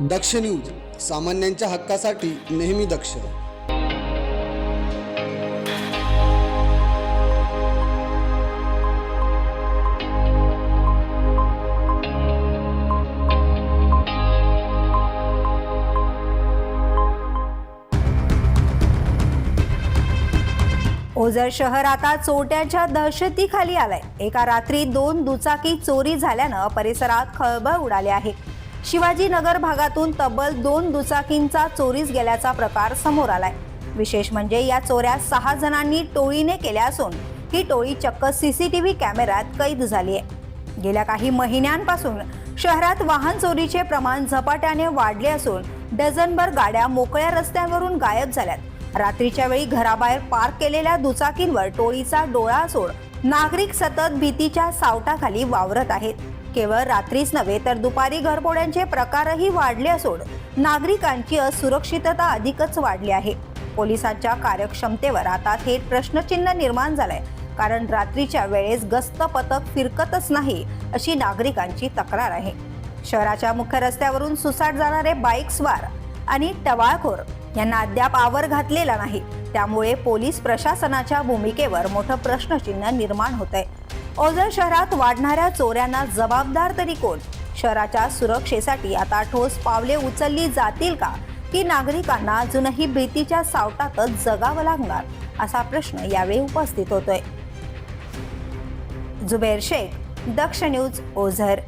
दक्ष news सामान्यांच्या हक्कासाठी नेहमी दक्ष. ओझर शहर आता चोरट्यांच्या दहशतीखाली आलाय. एका रात्री दोन दुचाकी चोरी झाल्यानं परिसरात खळबळ उडाली आहे. शिवाजीनगर भागातून तब्बल दोन दुचाकींचा चोरीस गेल्याचा प्रकार समोर आलाय. विशेष म्हणजे या चोऱ्या सहा जणांनी टोळीने केल्या असून ही टोळी चक्क सीसीटीव्ही कॅमेऱ्यात कैद झाली आहे. गेल्या काही महिन्यांपासून शहरात वाहन चोरीचे प्रमाण झपाट्याने वाढले असून डझनभर गाड्या मोकळ्या रस्त्यांवरून गायब झाल्यात. रात्रीच्या वेळी घराबाहेर पार्क केलेल्या दुचाकींवर टोळीचा डोळा असून नागरिक सतत भीतीच्या सावटाखाली वावरत आहेत. केवळ रात्रीच नव्हे तर दुपारी घरफोड्यांचे प्रकारही वाढले असून नागरिकांची असुरक्षितता अधिकच वाढली आहे. पोलिसांच्या कार्यक्षमतेवर आता थेट प्रश्नचिन्ह निर्माण झालंय कारण रात्रीच्या वेळेस गस्त पथक फिरकतच नाही अशी नागरिकांची तक्रार आहे. शहराच्या मुख्य रस्त्यावरून सुसाट जाणारे बाईक स्वार आणि टवाळखोर यांना अद्याप आवर घातलेला नाही. त्यामुळे पोलीस प्रशासनाच्या भूमिकेवर मोठं प्रश्नचिन्ह निर्माण होत आहे ओझर शहरात वाढणाऱ्या चोऱ्यांना जबाबदार तरी कोण? शहराच्या सुरक्षेसाठी आता ठोस पावले उचलली जातील का? की नागरिकांना अजूनही भीतीच्या सावटातच जगावं लागणार? असा प्रश्न यावेळी उपस्थित होतोय. जुबेर शेख दक्ष न्यूज ओझर.